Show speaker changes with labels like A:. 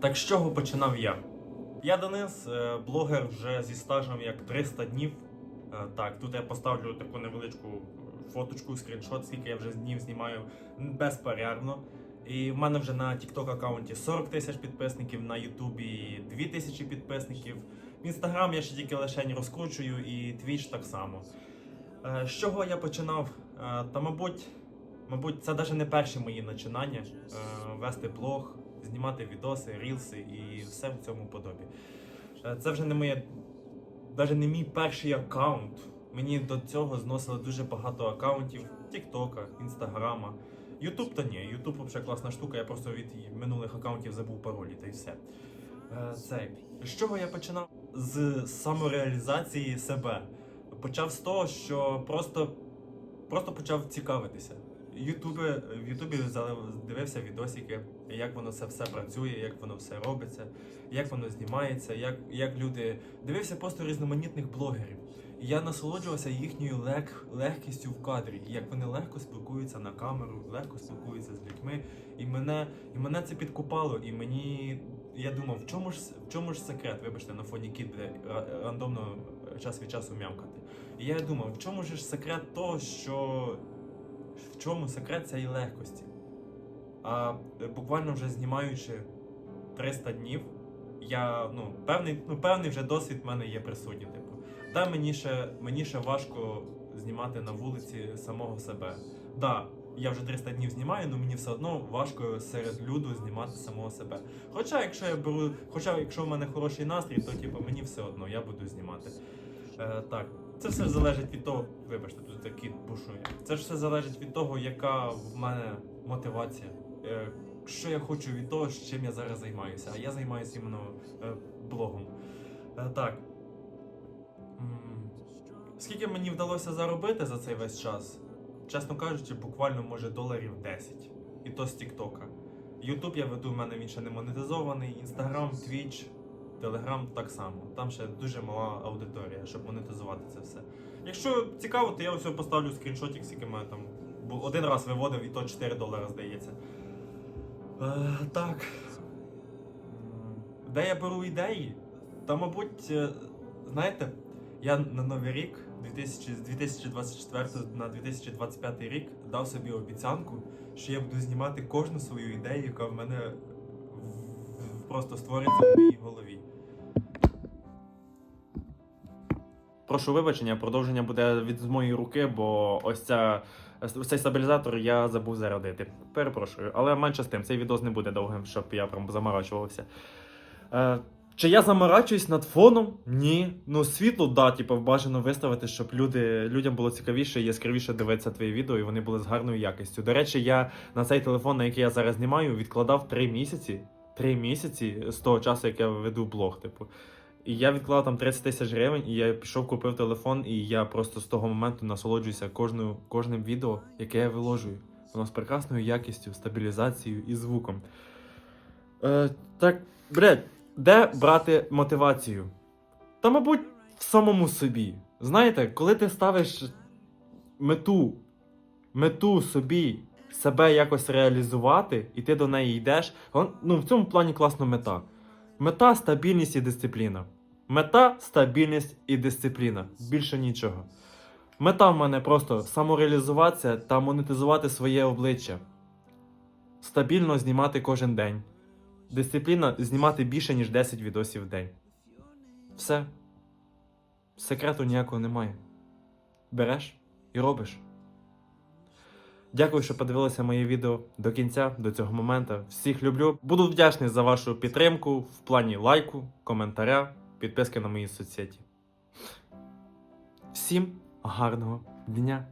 A: Так з чого починав я? Я Денис, е, блогер вже зі стажем як 300 днів. Е, Так, тут я поставлю таку невеличку фоточку, скріншот, скільки я вже днів знімаю безперервно. І в мене вже на TikTok аккаунті 40 тисяч підписників, на Ютубі 2 тисячі підписників. В Інстаграм я ще тільки лишень розкручую, і Twitch так само. Е, З чого я починав? Та, мабуть, мабуть, це навіть не перші мої починання. Вести блог, знімати відоси, рілси і все в цьому подобі. Е, Це вже не моє, навіть не мій перший аккаунт. Мені до цього зносили дуже багато аккаунтів Тіктока, Інстаграма. Ютуб то ні. Ютуб взагалі класна штука, я просто від минулих аккаунтів забув паролі та й все. Е, Це з чого я починав? З самореалізації себе. Почав з того, що просто, просто почав цікавитися. Ютубі, в Ютубі дивився відосики, як воно це все працює, як воно все робиться, як воно знімається, як, як люди. Дивився просто різноманітних блогерів. І я насолоджувався їхньою лег, легкістю в кадрі, як вони легко спілкуються на камеру, легко спілкуються з людьми. І мене, і мене це підкупало, і мені. Я думав, в чому ж в чому ж секрет, вибачте, на фоні кіт буде рандомно е, час від часу м'явкати. І я думав, в чому ж секрет того, що в чому секрет цієї легкості? А е, буквально вже знімаючи 300 днів, я ну певний, ну певний вже досвід в мене є присутній. Типу, та мені ще мені ще важко знімати на вулиці самого себе. Да, я вже 300 днів знімаю, але мені все одно важко серед люду знімати самого себе. Хоча, якщо я беру, хоча якщо в мене хороший настрій, то типу мені все одно, я буду знімати. Е, так, це все залежить від того, вибачте, тут такий бушує. Це ж все залежить від того, яка в мене мотивація. Е, що я хочу від того, чим я зараз займаюся. А я займаюся іменно е, блогом. Е, так. Скільки мені вдалося заробити за цей весь час? Чесно кажучи, буквально може доларів 10. І то з Тіктока. Ютуб я веду, в мене він ще не монетизований. Інстаграм, Твіч, Телеграм так само. Там ще дуже мала аудиторія, щоб монетизувати це все. Якщо цікаво, то я ось поставлю скріншотик, скільки мене там один раз виводив, і то 4 долари здається. Е, так. Де я беру ідеї? Та, мабуть, е, знаєте, я на Новий рік 2000, з 2024 на 2025 рік дав собі обіцянку, що я буду знімати кожну свою ідею, яка в мене просто створиться в моїй голові. Прошу вибачення, продовження буде від з моєї руки, бо ось ця цей стабілізатор я забув зарядити. Перепрошую, але менше з тим, цей відос не буде довгим, щоб я прям заморачувався. Е, чи я заморачуюсь над фоном? Ні. Ну, світло, да, типу, бажано виставити, щоб люди, людям було цікавіше і яскравіше дивитися твої відео, і вони були з гарною якістю. До речі, я на цей телефон, на який я зараз знімаю, відкладав 3 місяці. 3 місяці з того часу, як я веду блог, типу. І я відклав там 30 тисяч гривень, і я пішов, купив телефон, і я просто з того моменту насолоджуюся кожною, кожним відео, яке я виложую. Воно з прекрасною якістю, стабілізацією і звуком. Е, так, блядь, де брати мотивацію? Та, мабуть, в самому собі. Знаєте, коли ти ставиш мету, мету собі себе якось реалізувати, і ти до неї йдеш. Ну, в цьому плані класна мета. Мета стабільність і дисципліна. Мета стабільність і дисципліна. Більше нічого. Мета в мене просто самореалізуватися та монетизувати своє обличчя. Стабільно знімати кожен день. Дисципліна знімати більше, ніж 10 відосів в день. Все. Секрету ніякого немає. Береш і робиш. Дякую, що подивилися моє відео до кінця, до цього моменту. Всіх люблю. Буду вдячний за вашу підтримку в плані лайку, коментаря, підписки на мої соцсеті. Всім гарного дня!